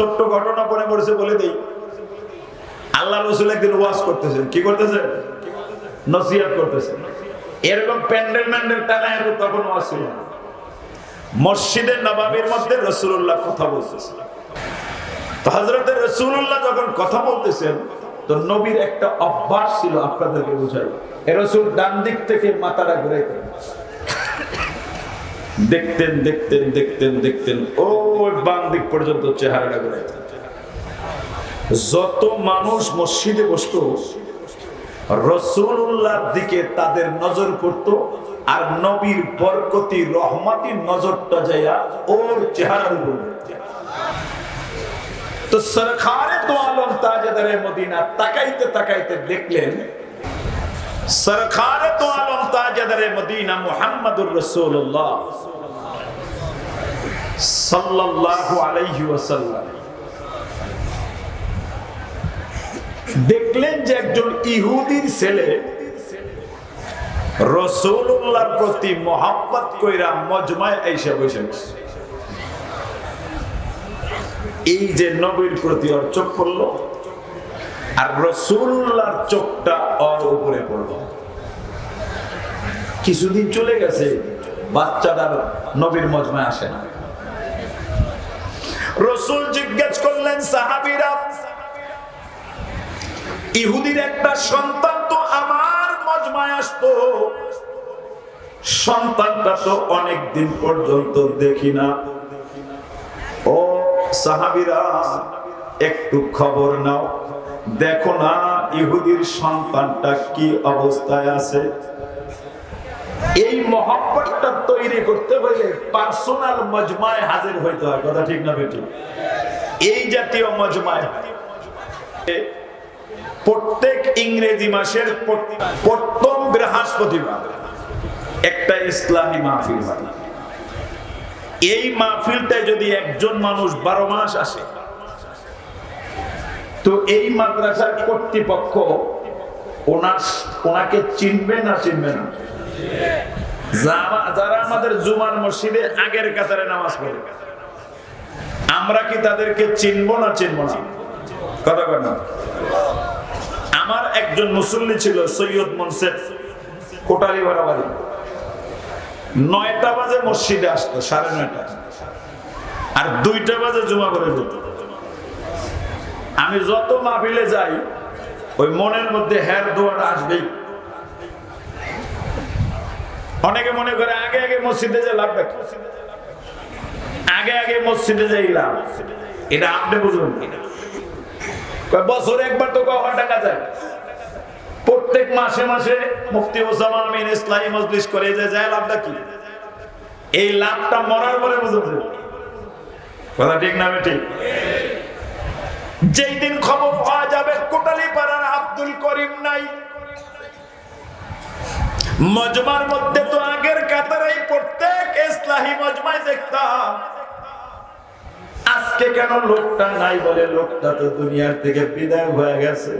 ছোট্ট ঘটনা পরে পড়েছে বলে দেই। আল্লাহ রসুল একদিন করতেছেন। কি করতেছেন? নসিহত করতেছেন। এরকম প্যান্ডেল ম্যান্ডেল তখন ছিল মসজিদের নবাবের মধ্যে রসুল্লাহ কথা বলতেছেন। তো হজরত রসুল্লাহ যখন কথা বলতেছেন, তো নবীর একটা অভ্যাস ছিল আপনাদেরকে বুঝাই। এ রসুল ডান দিক থেকে মাথাটা ঘুরাইতেন। দেখতেন দেখতেন দেখতেন দেখতেন। ওই বাম দিক পর্যন্ত চেহারাটা ঘুরাইতেন। যত মানুষ মসজিদে বসতো রসুল্লাহর দিকে তাদের নজর পড়তো আর নবীর বরকতি, রহমাতি নজরটা যাইয়া ওর চেহারার উপর তো সরকারে তো আলম তাজেদারে মদিনা তাকাইতে তাকাইতে দেখলেন, সরকারে তো আলম তাজেদারে মদিনা মুহাম্মদুর রাসূলুল্লাহ সাল্লাল্লাহু আলাইহি ওয়াসাল্লাম। দেখলেন যে একজন ইহুদির ছেলে রসুল্লাহর প্রতি মোহাম্মত কইরা মজমায় এসে বসে এই যে নবীর প্রতি ওর চোখ আর রসুল্লাহর চোখটা ওর উপরে পড়ল। কিছুদিন চলে গেছে বাচ্চাটার নবীর মজমায় আসে না। রসুল জিজ্ঞেস করলেন, সাহাবিরা, ইহুদির একটা সন্তান তো আমার মজমায় আসতো। সন্তানটা তো অনেকদিন পর্যন্ত দেখি না। ও সাহাবিরা, একটু খবর নাও। দেখো না, ইহুদির সন্তানটা কি অবস্থায় আছে? এই মহব্বতটা তৈরি করতে হইলে পার্সোনাল মজমায় হাজির হইতে হয়, কথা ঠিক না বেটি এই জাতীয় মজমায়। প্রত্যেক ইংরেজি মাসের প্রথম বৃহস্পতিবার একটা ইসলামী মাহফিল এই মাহফিলটায় যদি একজন মানুষ বারো মাস আসে, তো এই মাদ্রাসার কর্তৃপক্ষ ওনার ওনাকে চিনবে না চিনবে না? যারা- আমাদের জুমার মসজিদে আগের কাতারে নামাজ পড়ে, আমরা কি তাদেরকে চিনবো না চিনবো না? কথা কথা আমার একজন মুসল্লি ছিল, সৈয়দ মনসেফ কোটালি বাড়াবাড়ি। নয়টা বাজে মসজিদে আসতো, সাড়ে নয়টা। আর দুইটা বাজে জমা করে যেত। আমি যত মাহফিলে যাই, ওই মনের মধ্যে হ্যার দোয়াটা আসবেই। অনেকে মনে করে আগে আগে মসজিদে যে দেখি। আগে আগে মসজিদে যাই লাভ এটা আপনি বুঝুন। বছরে একবার তো কখন টাকা যায় প্রত্যেক মাসে মাসে মুফতি ওসামা আমিন ইসলামী মজলিস করে যে যায় লাভটা কি? এই লাভটা মরার পরে বুঝতে কথা ঠিক না ঠিক? যেই দিন খবর পাওয়া যাবে কোটালি পাড়ার আব্দুল করিম নাই। মজমার মধ্যে তো আগের কাতারাই প্রত্যেক ইসলাহী মজমায় দেখতাম। আজকে কেন লোকটা নাই বলে লোকটা তো দুনিয়ার থেকে বিদায় হয়ে গেছে।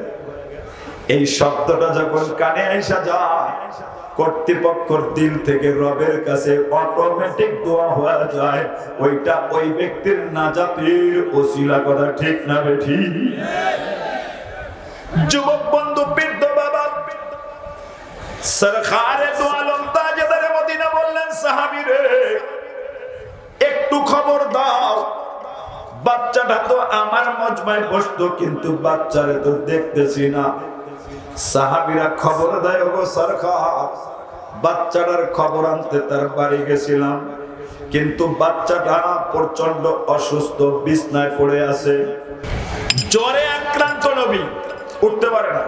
এই শব্দটা যখন কানে আইসা যায়, কর্তৃপক্ষর দিল থেকে রবের কাছে অটোমেটিক দোয়া হয়ে যায়। ওইটা ওই ব্যক্তির নাজাতের ওসিলা করা ঠিক না বেঠি যুবক বন্ধু, বৃদ্ধ সরকারে তো আলম তাজেদারে মদিনা বললেন সাহাবীরে একটু খবর দাও। বাচ্চাটা তো আমার মজমায় বসতো, কিন্তু বাচ্চারে তো দেখতেছি না। সাহাবিরা খবর দেয় গো সরকার, বাচ্চাটার খবর আনতে তার বাড়ি গেছিলাম, কিন্তু বাচ্চাটা প্রচণ্ড অসুস্থ, বিছনায় পড়ে আছে। জ্বরে আক্রান্ত নবী, উঠতে পারে না।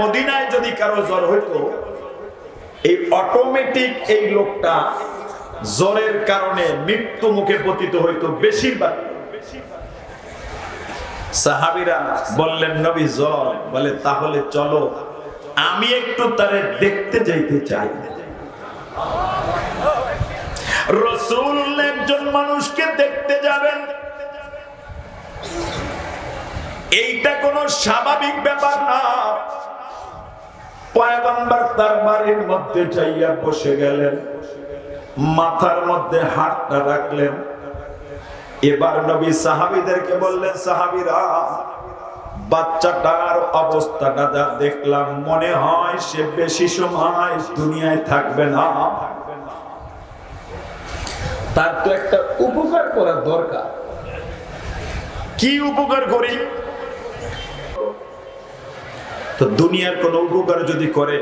মদিনায় যদি কারও জ্বর হইতো, এই অটোমেটিক এই লোকটা জ্বরের কারণে মৃত্যু মুখে পতিত হইতো বেশিরভাগ। সাহাবিরা বললেন, নবী, জ্বর। বলে, তাহলে চলো, আমি একটু তারে দেখতে যাইতে চাই। রসুল একজন মানুষকে দেখতে যাবেন। এইটা কোনো স্বাভাবিক ব্যাপার না। পয়গম্বর তার বাড়ির মধ্যে যাইয়া বসে গেলেন। মাথার মধ্যে হাতটা রাখলেন। এবার নবী সাহাবিদেরকে বললেন, সাহাবিরা বাচ্চাটার অবস্থাটা যা দেখলাম, মনে হয় সে বেশি সময় দুনিয়ায় থাকবে না। তার তো একটা উপকার করা দরকার। কি উপকার করি? তো দুনিয়ার কোন উপকার যদি করে,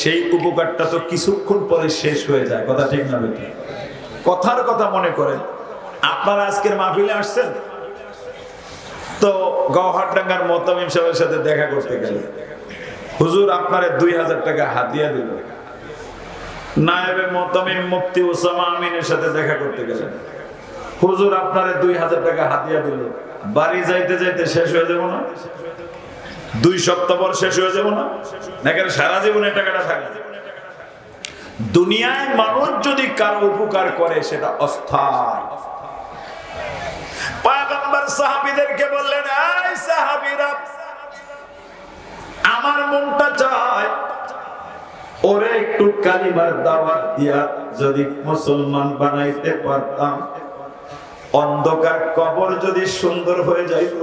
সেই উপকারটা তো কিছুক্ষণ পরে শেষ হয়ে যায়। কথা ঠিক না বেটি? কথার কথা মনে করেন, আপনারা আজকের মাহফিলে আসছেন? তো গৌহারডাঙ্গার মোতামিম সাহেবের সাথে দেখা করতে গেলে হুজুর, আপনারে দুই হাজার টাকা হাতিয়া দিল। নায়েবে মোতামিম মুফতি ওসামা আমিনের সাথে দেখা করতে গেলেন। হুজুর, আপনারে দুই হাজার টাকা হাতিয়া দিল। বাড়ি যাইতে যাইতে শেষ হয়ে যাব না? দুই সপ্তাহ পর শেষ হয়ে যাব না? নাকি সারা জীবনে টাকাটা থাকে দুনিয়ায় মানুষ যদি কারও উপকার করে, সেটা অস্থায়ী। বললেন আমার মনটা ওরে একটু দিয়া যদি মুসলমান বানাইতে পারতাম। অন্ধকার কবর যদি সুন্দর হয়ে যাইত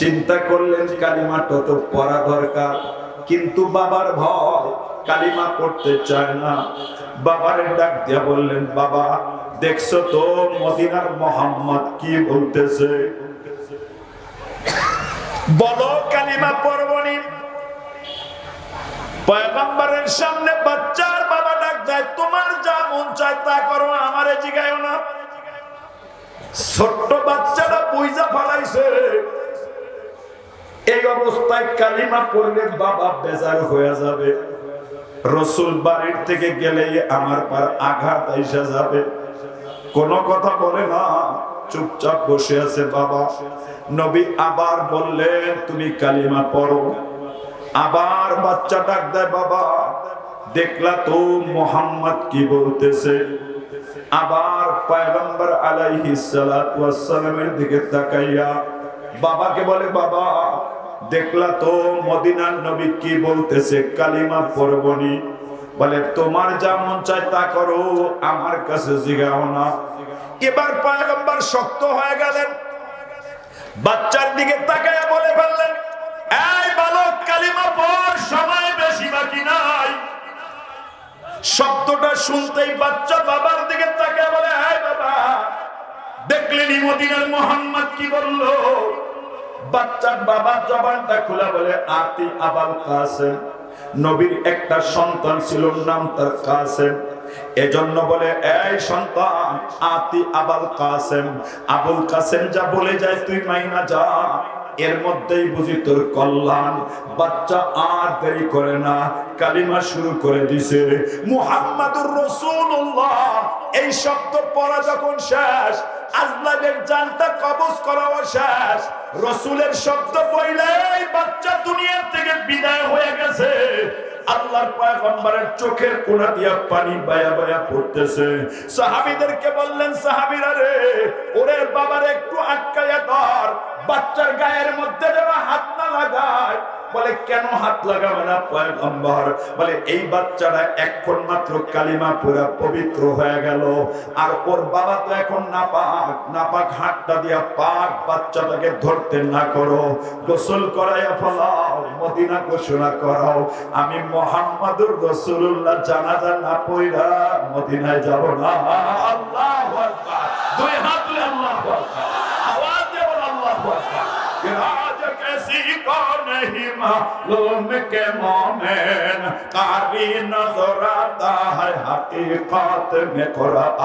চিন্তা করলেন কালিমাটা তো পড়া দরকার। কিন্তু বাবার ভয়, কালিমা পড়তে চায় না। বাবার ডাক দিয়া বললেন, বাবা, দেখছ তো মদিনার মোহাম্মদ কি বলতেছে? বলো, কালিমা পড়বনি। পয়গম্বরের সামনে বাচ্চার বাবা ডাক দেয়, তোমার যা মন চায় তা করো, আমারে জিগায়ও না। ছোট্ট বাচ্চাটা বুঝা ফালাইছে। এই অবস্থায় কালিমা পড়লে বাবা বেজার হয়ে যাবে। রসুল বাড়ির থেকে গেলে আমার পার আঘাত আইসা যাবে। কোন কথা বলে না, চুপচাপ বসে আছে বাবা। নবী আবার বললেন, তুমি কালিমা পড়ো। আবার বাচ্চা ডাক দেয়, বাবা, দেখলা তো মোহাম্মদ কি বলতেছে? আবার পয়গম্বর আলাইহি সালাতু ওয়াসসালামের দিকে তাকাইয়া বাবাকে বলে, বাবা দেখলা তো মদিনার নবী কি বলতেছে কালিমা পড়বনি? বলে, তোমার যা মন চায় তা করো, আমার কাছে জিগাও না। এবার পয়গম্বর শক্ত হয়ে গেলেন। বাচ্চার দিকে তাকাইয়া বলে ফেললেন, এই বালক, কালিমা পর সময় বেশি বাকি নাই। শব্দটা শুনতেই বাচ্চা বাবার দিকে তাকায় বলে, এই বাবা দেখলেনি মদিনার মোহাম্মদ কি বলল? বাচ্চার বাবার জবানটা খোলা বলে, আতি আবাল কাসেম। নবীর একটা সন্তান ছিল নাম তার কাসেম। এজন্য বলে, এই সন্তান, আতি আবাল কাসেম। আবুল কাসেম যা বলে যায়, তুই মাইনা যা। এর মধ্যেই বুঝি তোর কল্যাণ। বাচ্চা আর দেরি করে না, কালিমা শুরু করে দিছে। মুহাম্মাদুর রাসূলুল্লাহ, এই শব্দ পড়া যখন শেষ, আজলামের জানটা কবজ করাও শেষ। রসুলের শব্দ বইলেই বাচ্চা দুনিয়ার থেকে বিদায় হয়ে গেছে। আল্লাহর পয়গম্বরের চোখের কোণা দিয়া পানি বায়া বায়া পড়তেছে। সাহাবীদেরকে বললেন, সাহাবীরা রে, ওরে বাবার একটু আটকায়া ধর। বাচ্চার গায়ের মধ্যে যেন হাত না লাগায়। বলে, কেন হাত লাগাবে না পয়গম্বর? বলে, এই বাচ্চাটা এখন মাত্র কালিমা পুরা পবিত্র হয়ে গেল। আর ওর বাবা তো এখন না পাক না পাক হাতটা দিয়া পাক বাচ্চাটাকে ধরতে না করো। গোসল করাইয়া ফলাও, মদিনা ঘোষণা করাও। আমি মোহাম্মদুর রসুল্লাহ জানাজা না পইরা মদিনায় যাব না। আল্লাহ দুই হাত আল্লাহ আওয়াজ দেব আল্লাহ नहीं मालूम के मोमेन कारी नजर आता है हकीकत में कुरान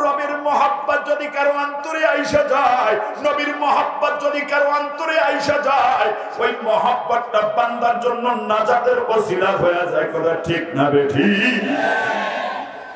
রবির মোহাব্বত যদি কারো অন্তরে আইসা যায় নবীর মোহাব্বত যদি কারো অন্তরে আইসা যায় ওই মোহাব্বতটা বান্দার জন্য নাজাতের ওসিলা হয়ে যায় কথা ঠিক না বেঠি